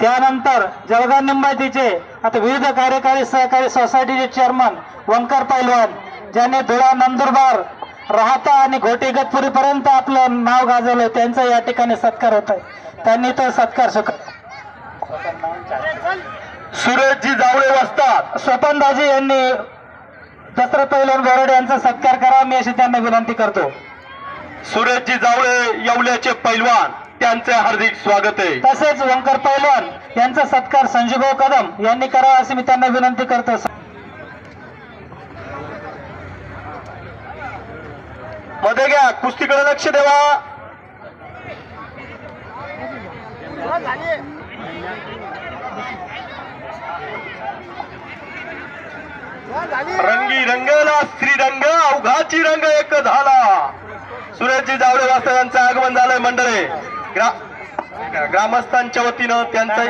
त्यानंतर जळगाव निंबातीचे आता विविध कार्यकारी सहकारी सोसायटीचे चेअरमन वंकर पैलवान ज्यांनी धुळा नंदुरबार राहता आणि घोटी पर्यंत आपलं नाव गाजवलं त्यांचा या ठिकाणी सत्कार होत आहे त्यांनी तो सत्कार स्वीकार सुरेशजी जावळे वाजतात. स्वपनदाजी यांनी दसरथ पैलवान बोराडे यांचा सत्कार करावा मी अशी त्यांना विनंती करतो. सुरेशजी जावळे येवल्याचे पैलवान. त्यांचे हार्दिक स्वागत आहे. तसेच वंकर पैलवान यांचा सत्कार संजूभाऊ कदम यांनी करावा अशी मी त्यांना विनंती करतो. मध्ये घ्या कुस्तीकडे लक्ष देवा. रंगी रंगला श्रीरंग अवघाची रंग एक झाला. सुरेशजी जावळे वास्ता यांचं आगमन झालंय मंडळे. ग्रा ग्रामस्थांच्या वतीनं त्यांचा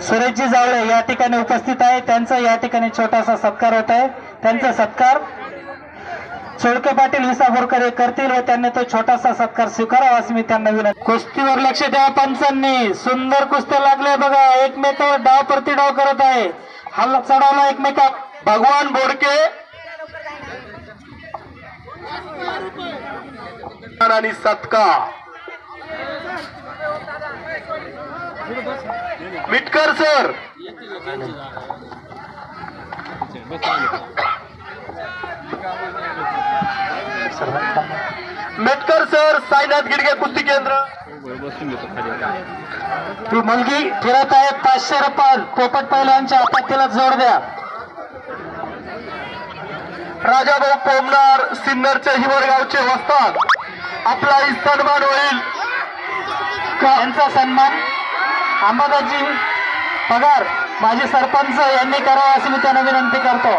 सुरेशजी जावळे या ठिकाणी उपस्थित आहे. त्यांचा या ठिकाणी छोटासा सत्कार होत आहे. त्यांचा सत्कार सोळके पाटील विसापूरकर हे करतील व त्यांनी तो छोटासा सत्कार स्वीकारावा असं मी त्यांना विनंती कुस्तीवर लक्ष द्या पंचांनी. सुंदर कुस्त्या लागल्या बघा. एकमेकावर डाव प्रति डाव करत आहे. हल्ला चढावला एकमेका भगवान बोडके. आणि सत्कार. मिटकर सर. मेटकर सर साईनाथ गिडगे कुस्ती केंद्र. ती मुलगी फिरत आहे पाचशे रुपये. पोपट पहिल्यांच्या हातात तिला जोड द्या राजाभाऊ पोमनार सिन्नरचे हिवरगावचे वस्ताद. आपला सन्मान होईल. यांचा सन्मान. अंबादाजी पगार माजी सरपंच यांनी करावा अशी मी त्यांना विनंती करतो.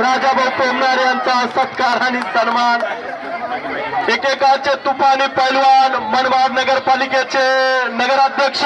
राजाभाऊ पोमनार यांचा सत्कार आणि सन्मान. एकेकाचे तुफानी पैलवान मनमाड नगरपालिकेचे नगराध्यक्ष